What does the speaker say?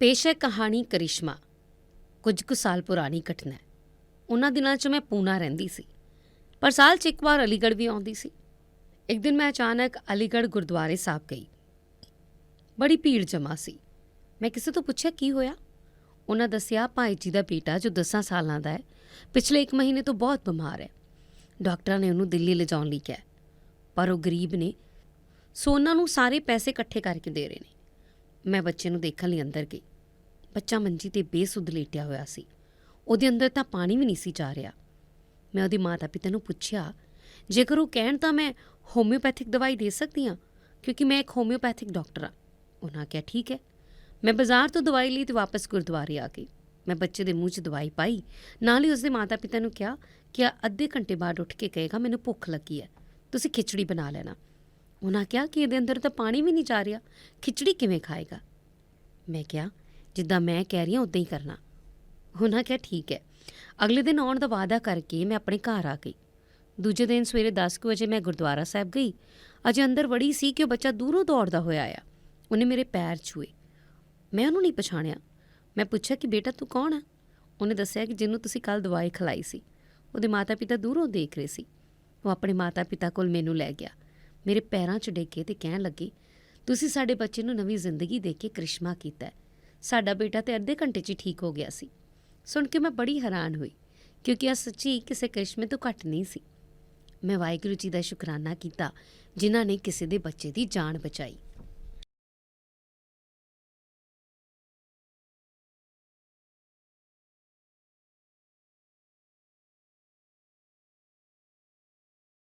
ਪੇਸ਼ ਹੈ ਕਹਾਣੀ ਕਰਿਸ਼ਮਾ। ਕੁਝ ਕੁ ਸਾਲ ਪੁਰਾਣੀ ਘਟਨਾ ਹੈ। ਉਹਨਾਂ ਦਿਨਾਂ 'ਚ ਮੈਂ ਪੂਨਾ ਰਹਿੰਦੀ ਸੀ। ਪਰ ਸਾਲ 'ਚ ਇੱਕ ਵਾਰ ਅਲੀਗੜ੍ਹ ਵੀ ਆਉਂਦੀ ਸੀ। ਇੱਕ ਦਿਨ ਮੈਂ ਅਚਾਨਕ ਅਲੀਗੜ੍ਹ ਗੁਰਦੁਆਰੇ ਸਾਹਿਬ ਗਈ। ਬੜੀ ਭੀੜ ਜਮਾ ਸੀ। ਮੈਂ ਕਿਸੇ ਤੋਂ ਪੁੱਛਿਆ, ਕੀ ਹੋਇਆ? ਉਹਨਾਂ ਦੱਸਿਆ, ਭਾਈ ਜੀ ਦਾ ਬੇਟਾ, ਜੋ 10 ਸਾਲਾਂ ਦਾ ਹੈ, ਪਿਛਲੇ 1 ਮਹੀਨੇ ਤੋਂ ਬਹੁਤ ਬਿਮਾਰ ਹੈ। ਡਾਕਟਰਾਂ ਨੇ ਉਹਨੂੰ ਦਿੱਲੀ ਲਿਜਾਉਣ ਲਈ ਕਿਹਾ ਪਰ ਉਹ ਗਰੀਬ ਨੇ। ਸੋ ਉਹਨਾਂ ਨੂੰ ਸਾਰੇ ਪੈਸੇ ਇਕੱਠੇ ਕਰਕੇ ਦੇ ਰਹੇ ਨੇ। ਮੈਂ ਬੱਚੇ ਨੂੰ ਦੇਖਣ ਲਈ ਅੰਦਰ ਗਈ। ਬੱਚਾ ਮੰਜੀ ਤੇ ਬੇਸੁੱਧ ਲੇਟਿਆ ਹੋਇਆ ਸੀ। ਉਹਦੇ ਅੰਦਰ ਤਾਂ ਪਾਣੀ ਵੀ ਨਹੀਂ ਸੀ ਜਾ ਰਿਹਾ। ਮੈਂ ਉਹਦੇ ਮਾਤਾ ਪਿਤਾ ਨੂੰ ਪੁੱਛਿਆ, ਜੇਕਰ ਉਹ ਕਹਿਣ ਤਾਂ ਮੈਂ ਹੋਮਿਓਪੈਥਿਕ ਦਵਾਈ ਦੇ ਸਕਦੀ ਹਾਂ? ਕਿਉਂਕਿ ਮੈਂ ਇੱਕ ਹੋਮਿਓਪੈਥਿਕ ਡਾਕਟਰ ਹਾਂ। ਉਹਨਾਂ ਕਿਹਾ, ਠੀਕ ਹੈ। ਮੈਂ ਬਾਜ਼ਾਰ ਤੋਂ ਦਵਾਈ ਲਈ ਤੇ ਵਾਪਸ ਗੁਰਦੁਆਰੇ ਆ ਗਈ। ਮੈਂ ਬੱਚੇ ਦੇ ਮੂੰਹ 'ਚ ਦਵਾਈ ਪਾਈ। ਨਾਲ ਹੀ ਉਸਦੇ ਮਾਤਾ ਪਿਤਾ ਨੂੰ ਕਿਹਾ ਕਿ ਅੱਧੇ ਘੰਟੇ ਬਾਅਦ ਉੱਠ ਕੇ ਕਹੇਗਾ, ਮੈਨੂੰ ਭੁੱਖ ਲੱਗੀ ਹੈ। ਤੁਸੀਂ ਖਿਚੜੀ ਬਣਾ ਲੈਣਾ। ਉਹਨਾਂ ਕਿਹਾ ਕਿ ਇਹਦੇ ਅੰਦਰ ਤਾਂ ਪਾਣੀ ਵੀ ਨਹੀਂ ਜਾ ਰਿਹਾ। ਖਿਚੜੀ ਕਿਵੇਂ ਖਾਏਗਾ? ਮੈਂ ਕਿਹਾ, ਜਿੱਦਾਂ ਮੈਂ ਕਹਿ ਰਹੀ ਹਾਂ ਉਦਾਂ ਹੀ ਕਰਨਾ। ਉਹਨਾਂ ਕਿਹਾ, ਠੀਕ ਹੈ। ਅਗਲੇ ਦਿਨ ਆਉਣ ਦਾ ਵਾਅਦਾ ਕਰਕੇ ਮੈਂ ਆਪਣੇ ਘਰ ਆ ਗਈ। ਦੂਜੇ ਦਿਨ ਸਵੇਰੇ 10 ਕੁ ਵਜੇ ਮੈਂ ਗੁਰਦੁਆਰਾ ਸਾਹਿਬ ਗਈ। ਅਜੇ ਅੰਦਰ ਵੜੀ ਸੀ ਕਿ ਉਹ ਬੱਚਾ ਦੂਰੋਂ ਦੌੜਦਾ ਹੋਇਆ ਆਇਆ। ਉਹਨੇ ਮੇਰੇ ਪੈਰ ਛੂਏ। ਮੈਂ ਉਹਨੂੰ ਨਹੀਂ ਪਛਾਣਿਆ। ਮੈਂ ਪੁੱਛਿਆ ਕਿ ਬੇਟਾ, ਤੂੰ ਕੌਣ ਹੈ ਉਹਨੇ ਦੱਸਿਆ ਕਿ ਜਿਹਨੂੰ ਤੁਸੀਂ ਕੱਲ ਦਵਾਈ ਖਿਲਾਈ ਸੀ। ਉਹਦੇ ਮਾਤਾ-ਪਿਤਾ ਦੂਰੋਂ ਦੇਖ ਰਹੇ ਸੀ। ਉਹ ਆਪਣੇ ਮਾਤਾ-ਪਿਤਾ ਕੋਲ ਮੈਨੂੰ ਲੈ ਗਿਆ। ਮੇਰੇ ਪੈਰਾਂ 'ਚ ਡੇਕੇ ਤੇ ਕਹਿਣ ਲੱਗੀ, ਤੁਸੀਂ ਸਾਡੇ ਬੱਚੇ ਨੂੰ ਨਵੀਂ ਜ਼ਿੰਦਗੀ ਦੇ ਕੇ ਕ੍ਰਿਸ਼ਮਾ ਕੀਤਾ ਸਾਡਾ ਬੇਟਾ ਤੇ ਅੱਧੇ ਘੰਟੇ 'ਚ ਹੀ ਠੀਕ ਹੋ ਗਿਆ ਸੀ। ਸੁਣ ਕੇ ਮੈਂ ਬੜੀ ਹੈਰਾਨ ਹੋਈ, ਕਿਉਂਕਿ ਇਹ ਸੱਚੀ ਕਿਸੇ ਕ੍ਰਿਸ਼ਮੇ ਤੋਂ ਘੱਟ ਨਹੀਂ ਸੀ। ਮੈਂ ਵਾਹਿਗੁਰੂ ਜੀ ਦਾ ਸ਼ੁਕਰਾਨਾ ਕੀਤਾ, ਜਿਨ੍ਹਾਂ ਨੇ ਕਿਸੇ ਦੇ ਬੱਚੇ ਦੀ ਜਾਨ ਬਚਾਈ।